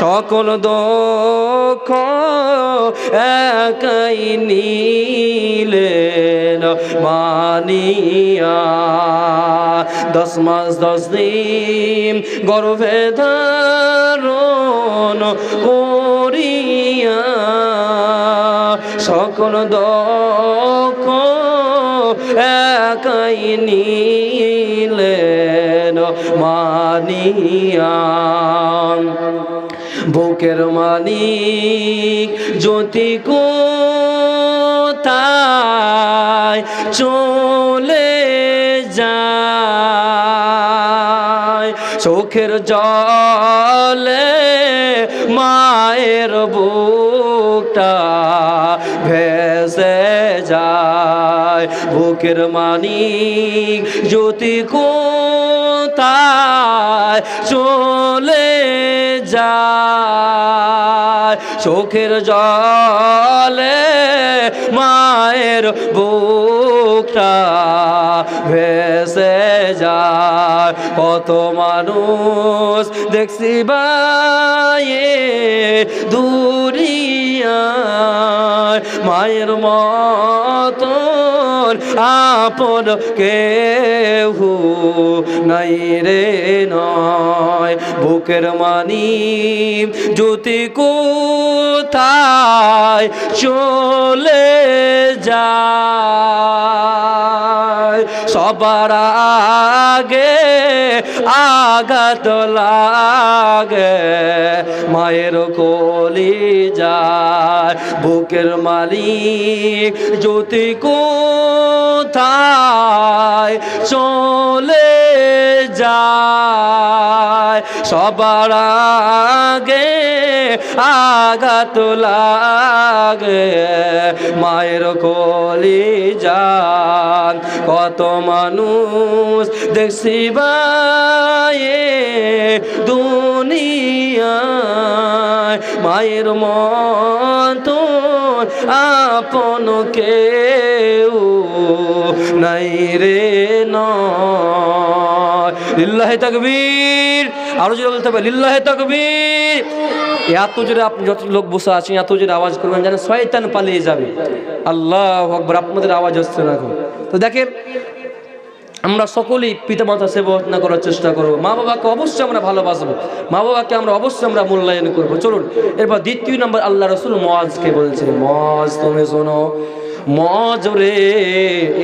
সকল দুঃখ একাই নীলেন মানিয়া। দশ মাস, দশ দিন গর্ভে ধারণ করিয়া সকল দুঃখ একাই নীলেন মানিয়া বুকের মানিক জ্যোতি কোথায় চলে যায় চোখের জলে মায়ের বুকটা ভেসে যায়। বুকের মানিক জ্যোতি কোথায় চলে যায়, চোখের জলে মায়ের বুকটা ভেসে যায়। কত মানুষ দেখছি বায়ে দুরিয়ায় মায়ের মতন আপন হু নাই রে নয়। বুকের মানি জ্যোতি কোথায় চলে যায়। সবার আগে আঘাত লাগে। মায়ের কলি যায় বুকের মালিক জ্যোতি কোথায়? চলে যায়। সবার আগে আঘাত লাগে। মায়ের কলি যান কত মানুষ দেখছি বায়ে দুনিয়ায়। মায়ের মতো আপন কেউ নাই রে নয়। লিল্লাহে তাকবীর, আরও জোরে বলতে হবে, লিল্লাহে তাকবীর। এত জোরে আপনি যত লোক বসে আছেন এত জোরে আওয়াজ করবেন, যেন শয়তান পালিয়ে যাবে। আল্লাহ আকবর, আপনাদের আওয়াজ হচ্ছে না এখন। তো দেখেন, আমরা সকলেই পিতা পিতামাতা সেবা করার চেষ্টা করব। মা বাবাকে অবশ্যই আমরা ভালোবাসবো। মা বাবাকে আমরা অবশ্যই আমরা মূল্যায়ন করব। চলুন, এরপর দ্বিতীয় নম্বর আল্লাহ রসুল মজকে বলছে। মজ তুমি শোনো। মজ রে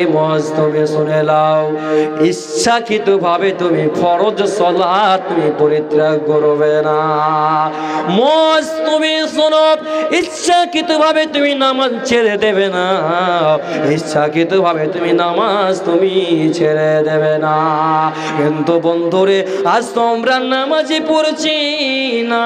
এ মজ তুমি শুনে লাও ইচ্ছাকৃত ভাবে তুমি ফরজ সলা তুমি পরিত্যাগ করবে না। মজ তুমি শোনো ইচ্ছাকৃত ভাবে তুমি নামাজ ছেড়ে দেবে না। ইচ্ছাকৃত ভাবে তুমি নামাজ তুমি ছেড়ে দেবে না। কিন্তু বন্ধুরে, আজ তো আমরা নামাজে পড়ছি না।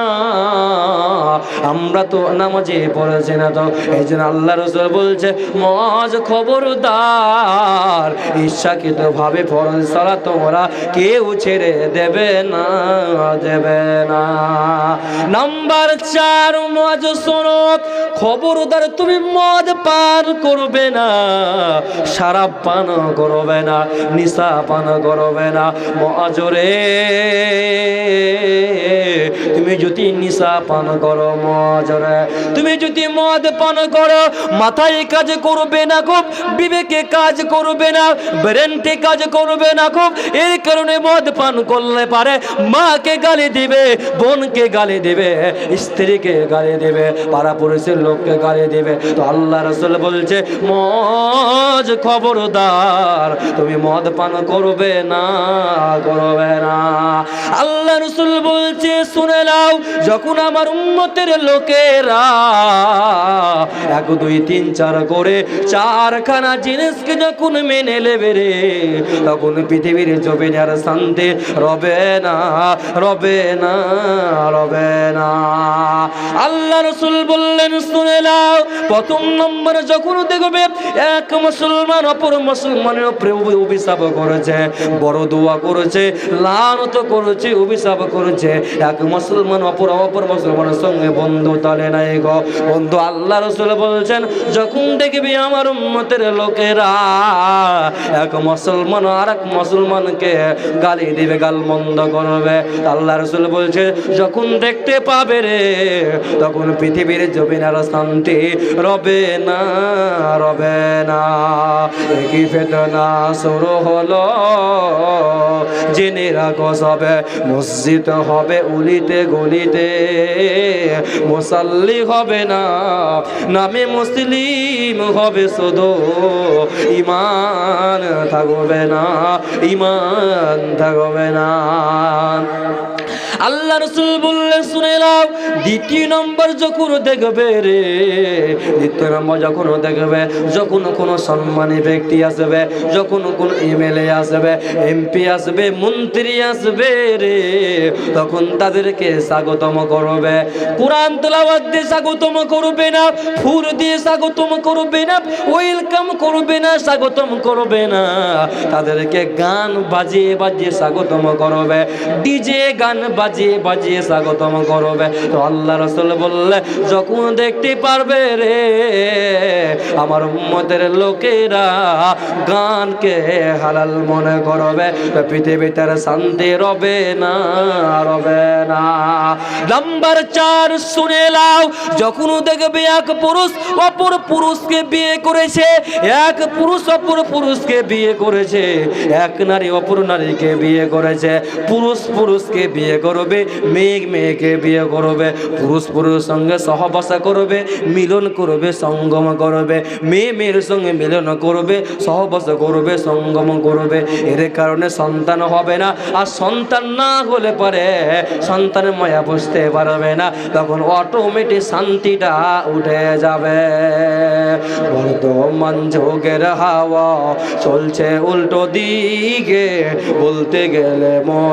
আমরা তো নামাজে পড়েছি না তো। এই জন্য আল্লাহ রসুল বলছে মজ খবরদার ইচ্ছাকৃত ভাবে সালা তোমরা কেউ ছেড়ে দেবে না দেবে না। নাম্বার চার মজ শোনো খবরদার তুমি মদ পান করবে না সারা পান করবে না, নিশা পান করবে না। মজরে তুমি যদি নিশা পান করো তুমি যদি মদ পান করো, মাথায় কাজ করবে না খুব, বিবেকে কাজ করবে না ব্রেনটে কাজ করবে না খুব, এর কারণে মদ পান করলে পারে, মাকে গালি দিবে, বোনকে গালি দিবে, স্ত্রীকে গালি দেবে, পাড়া পুরুষের লোককে গালি দেবে। তো আল্লাহ রসুল বলছে, মজ খবরদার, তুমি মদ পান করবে না করবে না। আল্লাহ রসুল বলছে, শুনে নাও, যখন আমার উন্মতের লোকেরা। এক, দুই, তিন, চার করে চারখানা যখন মেনে নেবে রে, তখন পৃথিবীর জমিন আর শান্তি রবে না রবে না রবে না। আল্লাহ রসুল বললেন, শুনে নাও, প্রথম নম্বরে যখন দেখবে এক মুসলমান, অপর মুসলমানের উপরে অভিশাপ করেছে, বড় দোয়া করেছে, লানত করেছে, অভিশাপ করেছে। এক মুসলমান, অপর অপর মুসলমানের সঙ্গে বন্ধু তলে নাই গো। বন্ধু, আল্লাহ রসুল বলছেন, যখন দেখবি আমার উম্মতের লোকেরা এক মুসলমান আর এক মুসলমানকে গালি দিবে গাল মন্দ করবে আল্লাহ রসুল বলছে, যখন দেখতে পাবে রে, তখন পৃথিবীর জমিনার শান্তি রবে না রবে না। একই ফেতনা শুরু হলো। জেনে রাখো সবে, মসজিদ হবে উলিতে গলিতে। মুসাল্লি হবে না নামে মুসলিম হবে শুধু। ইমান থাকবে না ইমান থাকবে না। আল্লাহ রসুল বললে শুনে নাও, দ্বিতীয় নম্বর যখন দেখবে রে, দ্বিতীয় নম্বর যখন দেখবে, যখন কোনো সম্মানী ব্যক্তি আসবে, যখন কোন এমএলএ আসবে, এমপি আসবে, মন্ত্রী আসবে রে, তখন তাদেরকে স্বাগতম করবে। কোরআন তেলাওয়াত দিয়ে স্বাগতম করবে না ফুর দিয়ে স্বাগতম করবে না, ওয়েলকাম করবে না, স্বাগতম করবে না। তাদেরকে গান বাজিয়ে বাজিয়ে স্বাগতম করবে। ডিজে গান বাজিয়ে বাজিয়ে বাজিয়ে স্বাগতম করবে। তো আল্লাহ রসুল বললে যখন দেখতে পারবে রে আমার উম্মতের লোকেরা গানকে হালাল মনে করবে পৃথিবীতে শান্তি রবে না রবে না। নাম্বার চার, শুনে লাও যখন দেখবে এক পুরুষ অপর পুরুষকে বিয়ে করেছে, এক পুরুষ অপর পুরুষকে বিয়ে করেছে, এক নারী অপর নারীকে বিয়ে করেছে, পুরুষ পুরুষকে বিয়ে করবে, মেয়ে মেয়েকে বিয়ে করবে, পুরুষ পুরুষের সঙ্গে সহবাসা করবে, মিলন করবে, সঙ্গম করবে মেয়ে মেয়ের সঙ্গে মিলন করবে, সহবাস করবে, সঙ্গম করবে। এর কারণে সন্তান হবে না। আর সন্তান না হলে পরে সন্তানের মায়া বুঝতে পারবে না। তখন অটোমেটিক শান্তিটা উঠে যাবে। বর্তমান যোগের হাওয়া চলছে উল্টো দিকে, বলতে গেলে মন